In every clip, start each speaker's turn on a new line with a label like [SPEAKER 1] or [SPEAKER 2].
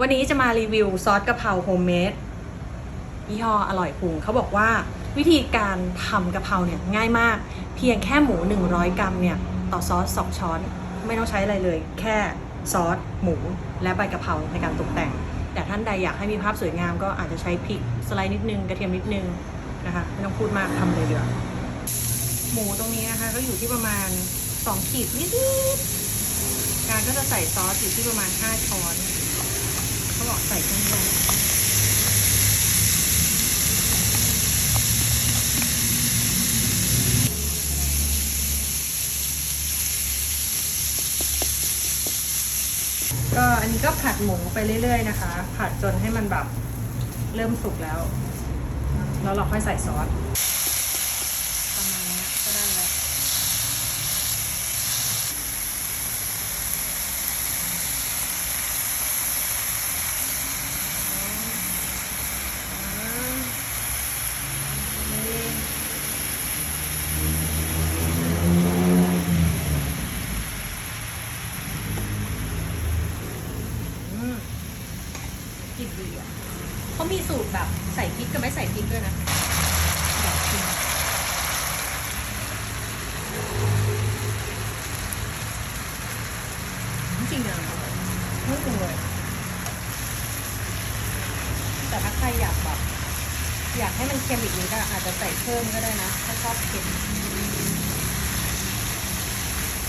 [SPEAKER 1] วันนี้จะมารีวิวซอสกะเพราโฮมเมดยี่ห้ออร่อยพุงเขาบอกว่าวิธีการทำกะเพราเนี่ยง่ายมาก เพียงแค่หมู 100 กรัมเนี่ยต่อซอส 2 ช้อน ไม่ต้องใช้อะไรเลย แค่ซอส หมู และใบกะเพราในการตกแต่ง แต่ท่านใดอยากให้มีภาพสวยงามก็อาจจะใช้พริกสไลด์นิดนึง กระเทียมนิดนึงนะคะไม่ต้องพูดมากทำเลยเดี๋ยวหมูตรงนี้นะคะก็อยู่ที่ประมาณ 2 ขีดนิดๆการก็จะใส่ซอสอยู่ที่ประมาณ 5 ช้อน ขาบอกใส่เครื่องเทศก็อันนี้ก็ผัดหมูไปเรื่อยๆนะคะ ผัดจนให้มันแบบเริ่มสุกแล้ว แล้วเราค่อยใส่ซอส ประมาณเนี้ยก็ได้แล้ว อืมกลิ่น ดีอะเขามีสูตรแบบใส่พริกกับไม่ใส่พริกด้วยนะอยากชิมจริงๆนะไม่ปรุงเลย แต่ถ้าใครอยากแบบ อยากให้มันเค็มอีกนิดก็อาจจะใส่เพิ่มก็ได้นะถ้าชอบเค็ม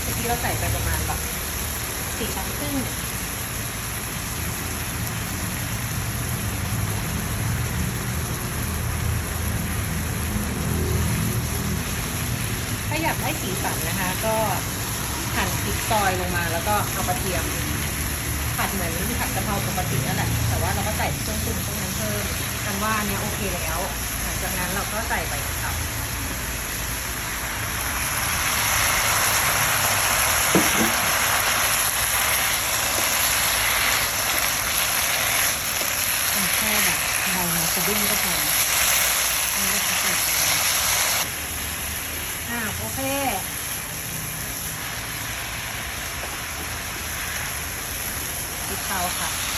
[SPEAKER 1] เมื่อกี้เราใส่ไปประมาณแบบสี่ช้อนครึ่ง อยากได้สีสันนะคะ ก็หั่นพริกซอยลงมา แล้วก็เอากระเทียมผัดเหมือนผัดกะเพราปกตินั่นแหละ แต่ว่าเราก็ใส่เครื่องปรุงพวกนั้นเพิ่มกันว่าเนี้ยโอเคแล้ว หลังจากนั้นเราก็ใส่ใบกะเพราแค่แบบใบาสะดุ้งก็พอ เค ติดเทาค่ะ